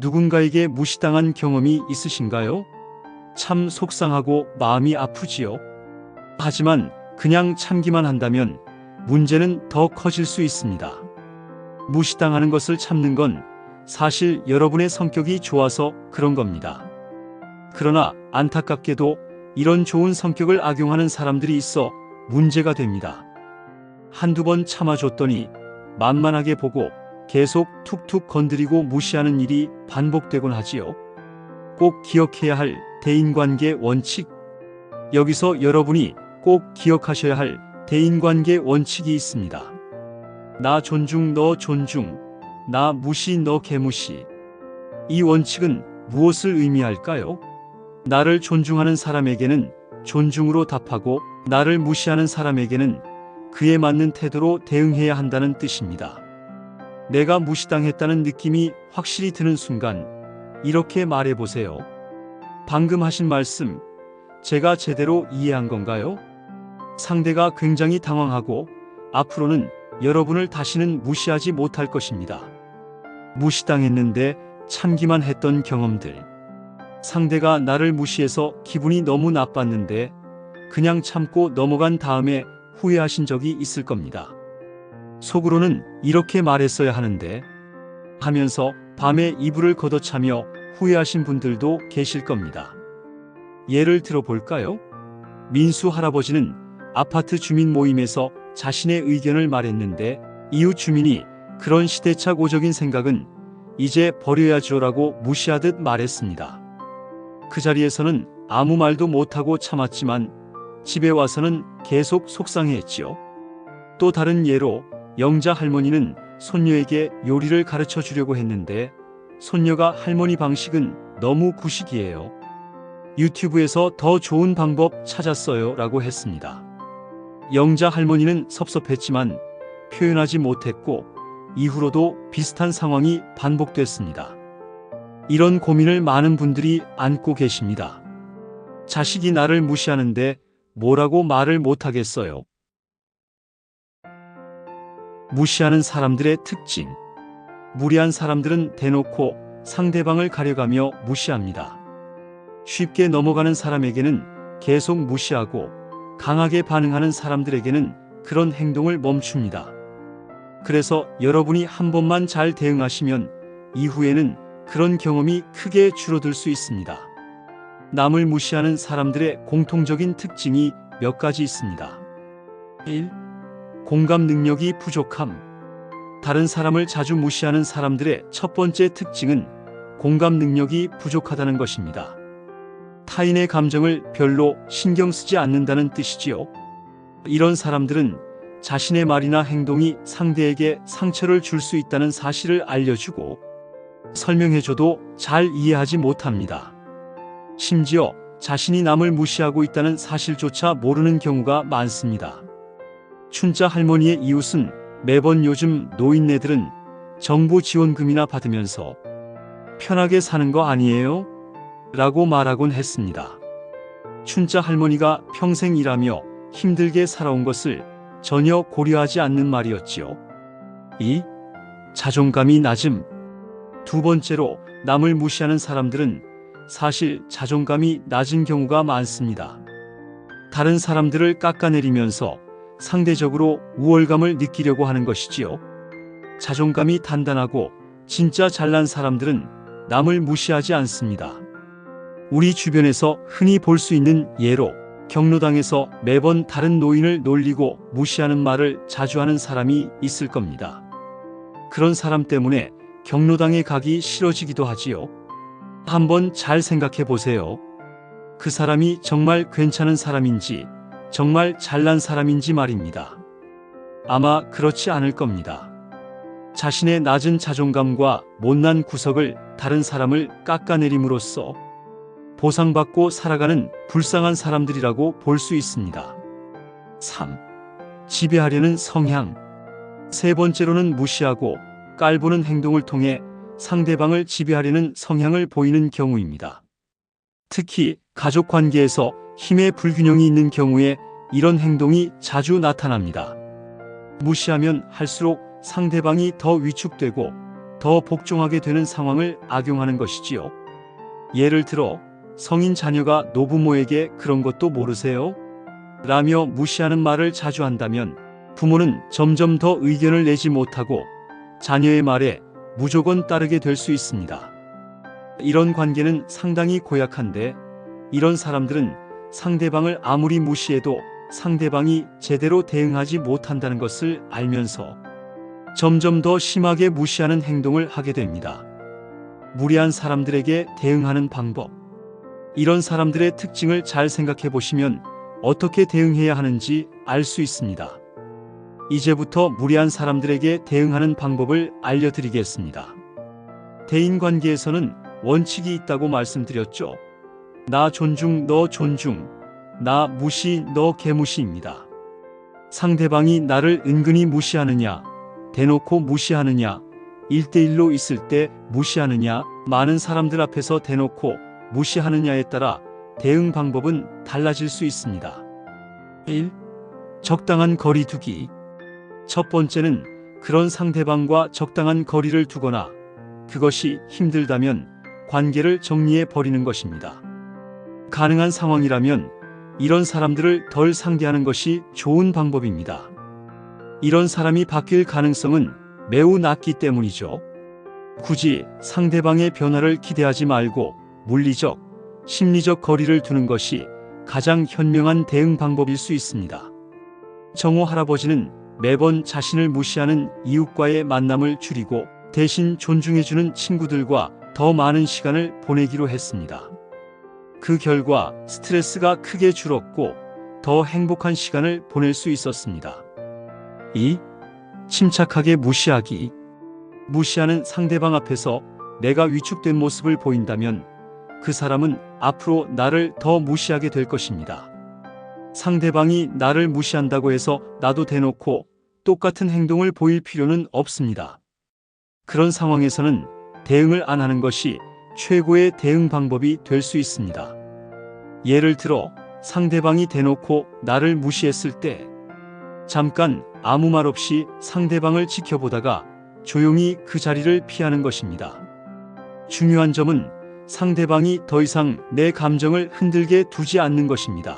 누군가에게 무시당한 경험이 있으신가요? 참 속상하고 마음이 아프지요. 하지만 그냥 참기만 한다면 문제는 더 커질 수 있습니다. 무시당하는 것을 참는 건 사실 여러분의 성격이 좋아서 그런 겁니다. 그러나 안타깝게도 이런 좋은 성격을 악용하는 사람들이 있어 문제가 됩니다. 한두 번 참아줬더니 만만하게 보고 계속 툭툭 건드리고 무시하는 일이 반복되곤 하지요. 꼭 기억해야 할 대인관계 원칙. 여기서 여러분이 꼭 기억하셔야 할 대인관계 원칙이 있습니다. 나 존중, 너 존중. 나 무시, 너 개무시. 이 원칙은 무엇을 의미할까요? 나를 존중하는 사람에게는 존중으로 답하고 나를 무시하는 사람에게는 그에 맞는 태도로 대응해야 한다는 뜻입니다. 내가 무시당했다는 느낌이 확실히 드는 순간 이렇게 말해 보세요. 방금 하신 말씀 제가 제대로 이해한 건가요? 상대가 굉장히 당황하고 앞으로는 여러분을 다시는 무시하지 못할 것입니다. 무시당했는데 참기만 했던 경험들. 상대가 나를 무시해서 기분이 너무 나빴는데 그냥 참고 넘어간 다음에 후회하신 적이 있을 겁니다. 속으로는 이렇게 말했어야 하는데 하면서 밤에 이불을 걷어차며 후회하신 분들도 계실 겁니다. 예를 들어 볼까요? 민수 할아버지는 아파트 주민 모임에서 자신의 의견을 말했는데 이웃 주민이 그런 시대착오적인 생각은 이제 버려야죠 라고 무시하듯 말했습니다. 그 자리에서는 아무 말도 못하고 참았지만 집에 와서는 계속 속상해했지요. 또 다른 예로 영자 할머니는 손녀에게 요리를 가르쳐 주려고 했는데 손녀가 할머니 방식은 너무 구식이에요. 유튜브에서 더 좋은 방법 찾았어요 라고 했습니다. 영자 할머니는 섭섭했지만 표현하지 못했고 이후로도 비슷한 상황이 반복됐습니다. 이런 고민을 많은 분들이 안고 계십니다. 자식이 나를 무시하는데 뭐라고 말을 못하겠어요. 무시하는 사람들의 특징. 무리한 사람들은 대놓고 상대방을 가려가며 무시합니다. 쉽게 넘어가는 사람에게는 계속 무시하고 강하게 반응하는 사람들에게는 그런 행동을 멈춥니다. 그래서 여러분이 한 번만 잘 대응하시면 이후에는 그런 경험이 크게 줄어들 수 있습니다. 남을 무시하는 사람들의 공통적인 특징이 몇 가지 있습니다. 1. 공감 능력이 부족함. 다른 사람을 자주 무시하는 사람들의 첫 번째 특징은 공감 능력이 부족하다는 것입니다. 타인의 감정을 별로 신경 쓰지 않는다는 뜻이지요. 이런 사람들은 자신의 말이나 행동이 상대에게 상처를 줄 수 있다는 사실을 알려주고 설명해줘도 잘 이해하지 못합니다. 심지어 자신이 남을 무시하고 있다는 사실조차 모르는 경우가 많습니다. 춘자 할머니의 이웃은 매번 요즘 노인네들은 정부 지원금이나 받으면서 편하게 사는 거 아니에요? 라고 말하곤 했습니다. 춘자 할머니가 평생 일하며 힘들게 살아온 것을 전혀 고려하지 않는 말이었지요. 이 자존감이 낮음. 두 번째로 남을 무시하는 사람들은 사실 자존감이 낮은 경우가 많습니다. 다른 사람들을 깎아내리면서 상대적으로 우월감을 느끼려고 하는 것이지요. 자존감이 단단하고 진짜 잘난 사람들은 남을 무시하지 않습니다. 우리 주변에서 흔히 볼 수 있는 예로 경로당에서 매번 다른 노인을 놀리고 무시하는 말을 자주 하는 사람이 있을 겁니다. 그런 사람 때문에 경로당에 가기 싫어지기도 하지요. 한번 잘 생각해 보세요. 그 사람이 정말 괜찮은 사람인지, 정말 잘난 사람인지 말입니다. 아마 그렇지 않을 겁니다. 자신의 낮은 자존감과 못난 구석을 다른 사람을 깎아내림으로써 보상받고 살아가는 불쌍한 사람들이라고 볼 수 있습니다. 3. 지배하려는 성향. 세 번째로는 무시하고 깔보는 행동을 통해 상대방을 지배하려는 성향을 보이는 경우입니다. 특히 가족 관계에서 힘의 불균형이 있는 경우에 이런 행동이 자주 나타납니다. 무시하면 할수록 상대방이 더 위축되고 더 복종하게 되는 상황을 악용하는 것이지요. 예를 들어 성인 자녀가 노부모에게 그런 것도 모르세요? 라며 무시하는 말을 자주 한다면 부모는 점점 더 의견을 내지 못하고 자녀의 말에 무조건 따르게 될 수 있습니다. 이런 관계는 상당히 고약한데 이런 사람들은 상대방을 아무리 무시해도 상대방이 제대로 대응하지 못한다는 것을 알면서 점점 더 심하게 무시하는 행동을 하게 됩니다. 무리한 사람들에게 대응하는 방법. 이런 사람들의 특징을 잘 생각해 보시면 어떻게 대응해야 하는지 알 수 있습니다. 이제부터 무리한 사람들에게 대응하는 방법을 알려드리겠습니다. 대인 관계에서는 원칙이 있다고 말씀드렸죠. 나 존중, 너 존중, 나 무시, 너 개무시입니다. 상대방이 나를 은근히 무시하느냐, 대놓고 무시하느냐, 일대일로 있을 때 무시하느냐, 많은 사람들 앞에서 대놓고 무시하느냐에 따라 대응 방법은 달라질 수 있습니다. 1. 적당한 거리 두기. 첫 번째는 그런 상대방과 적당한 거리를 두거나 그것이 힘들다면 관계를 정리해 버리는 것입니다. 가능한 상황이라면 이런 사람들을 덜 상대하는 것이 좋은 방법입니다. 이런 사람이 바뀔 가능성은 매우 낮기 때문이죠. 굳이 상대방의 변화를 기대하지 말고 물리적, 심리적 거리를 두는 것이 가장 현명한 대응 방법일 수 있습니다. 정호 할아버지는 매번 자신을 무시하는 이웃과의 만남을 줄이고 대신 존중해주는 친구들과 더 많은 시간을 보내기로 했습니다. 그 결과 스트레스가 크게 줄었고 더 행복한 시간을 보낼 수 있었습니다. 2. 침착하게 무시하기. 무시하는 상대방 앞에서 내가 위축된 모습을 보인다면 그 사람은 앞으로 나를 더 무시하게 될 것입니다. 상대방이 나를 무시한다고 해서 나도 대놓고 똑같은 행동을 보일 필요는 없습니다. 그런 상황에서는 대응을 안 하는 것이 최고의 대응 방법이 될 수 있습니다. 예를 들어 상대방이 대놓고 나를 무시했을 때 잠깐 아무 말 없이 상대방을 지켜보다가 조용히 그 자리를 피하는 것입니다. 중요한 점은 상대방이 더 이상 내 감정을 흔들게 두지 않는 것입니다.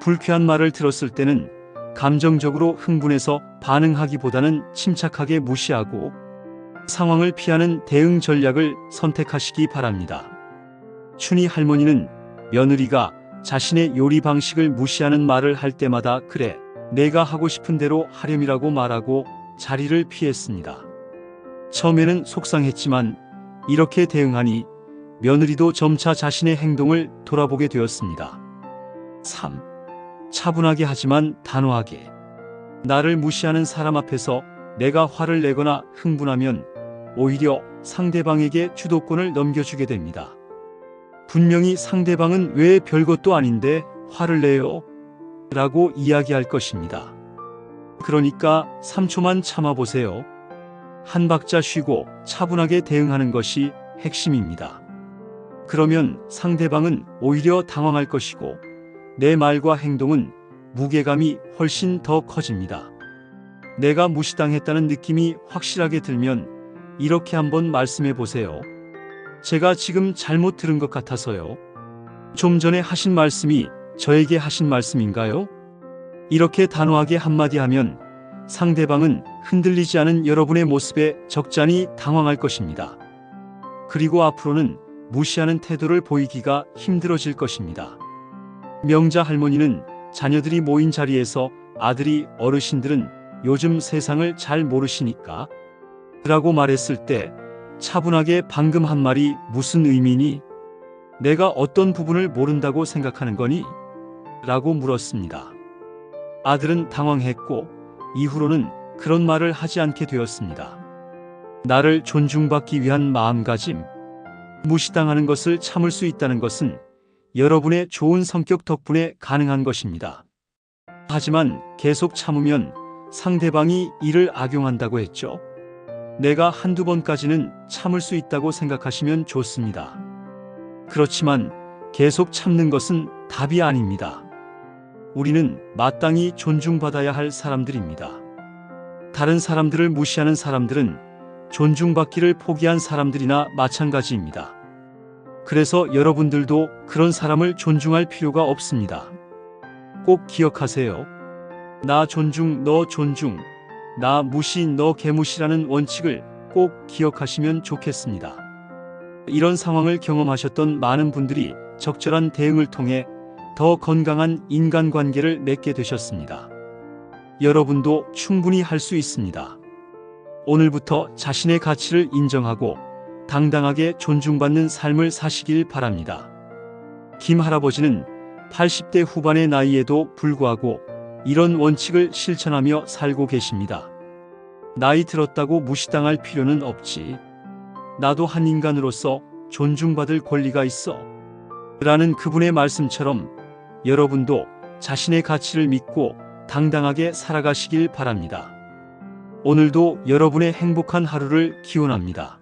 불쾌한 말을 들었을 때는 감정적으로 흥분해서 반응하기보다는 침착하게 무시하고 상황을 피하는 대응 전략을 선택하시기 바랍니다. 춘희 할머니는 며느리가 자신의 요리 방식을 무시하는 말을 할 때마다 그래, 내가 하고 싶은 대로 하렴이라고 말하고 자리를 피했습니다. 처음에는 속상했지만 이렇게 대응하니 며느리도 점차 자신의 행동을 돌아보게 되었습니다. 3. 차분하게 하지만 단호하게. 나를 무시하는 사람 앞에서 내가 화를 내거나 흥분하면 오히려 상대방에게 주도권을 넘겨주게 됩니다. 분명히 상대방은 왜 별것도 아닌데 화를 내요? 라고 이야기할 것입니다. 그러니까 3초만 참아보세요. 한 박자 쉬고 차분하게 대응하는 것이 핵심입니다. 그러면 상대방은 오히려 당황할 것이고 내 말과 행동은 무게감이 훨씬 더 커집니다. 내가 무시당했다는 느낌이 확실하게 들면 이렇게 한번 말씀해 보세요. 제가 지금 잘못 들은 것 같아서요. 좀 전에 하신 말씀이 저에게 하신 말씀인가요? 이렇게 단호하게 한마디 하면 상대방은 흔들리지 않은 여러분의 모습에 적잖이 당황할 것입니다. 그리고 앞으로는 무시하는 태도를 보이기가 힘들어질 것입니다. 명자 할머니는 자녀들이 모인 자리에서 아들이 어르신들은 요즘 세상을 잘 모르시니까 라고 말했을 때 차분하게 방금 한 말이 무슨 의미니? 내가 어떤 부분을 모른다고 생각하는 거니? 라고 물었습니다. 아들은 당황했고 이후로는 그런 말을 하지 않게 되었습니다. 나를 존중받기 위한 마음가짐, 무시당하는 것을 참을 수 있다는 것은 여러분의 좋은 성격 덕분에 가능한 것입니다. 하지만 계속 참으면 상대방이 이를 악용한다고 했죠. 내가 한두 번까지는 참을 수 있다고 생각하시면 좋습니다. 그렇지만 계속 참는 것은 답이 아닙니다. 우리는 마땅히 존중받아야 할 사람들입니다. 다른 사람들을 무시하는 사람들은 존중받기를 포기한 사람들이나 마찬가지입니다. 그래서 여러분들도 그런 사람을 존중할 필요가 없습니다. 꼭 기억하세요. 나 존중, 너 존중, 나 무시, 너 개무시라는 원칙을 꼭 기억하시면 좋겠습니다. 이런 상황을 경험하셨던 많은 분들이 적절한 대응을 통해 더 건강한 인간관계를 맺게 되셨습니다. 여러분도 충분히 할 수 있습니다. 오늘부터 자신의 가치를 인정하고 당당하게 존중받는 삶을 사시길 바랍니다. 김 할아버지는 80대 후반의 나이에도 불구하고 이런 원칙을 실천하며 살고 계십니다. 나이 들었다고 무시당할 필요는 없지. 나도 한 인간으로서 존중받을 권리가 있어. 라는 그분의 말씀처럼 여러분도 자신의 가치를 믿고 당당하게 살아가시길 바랍니다. 오늘도 여러분의 행복한 하루를 기원합니다.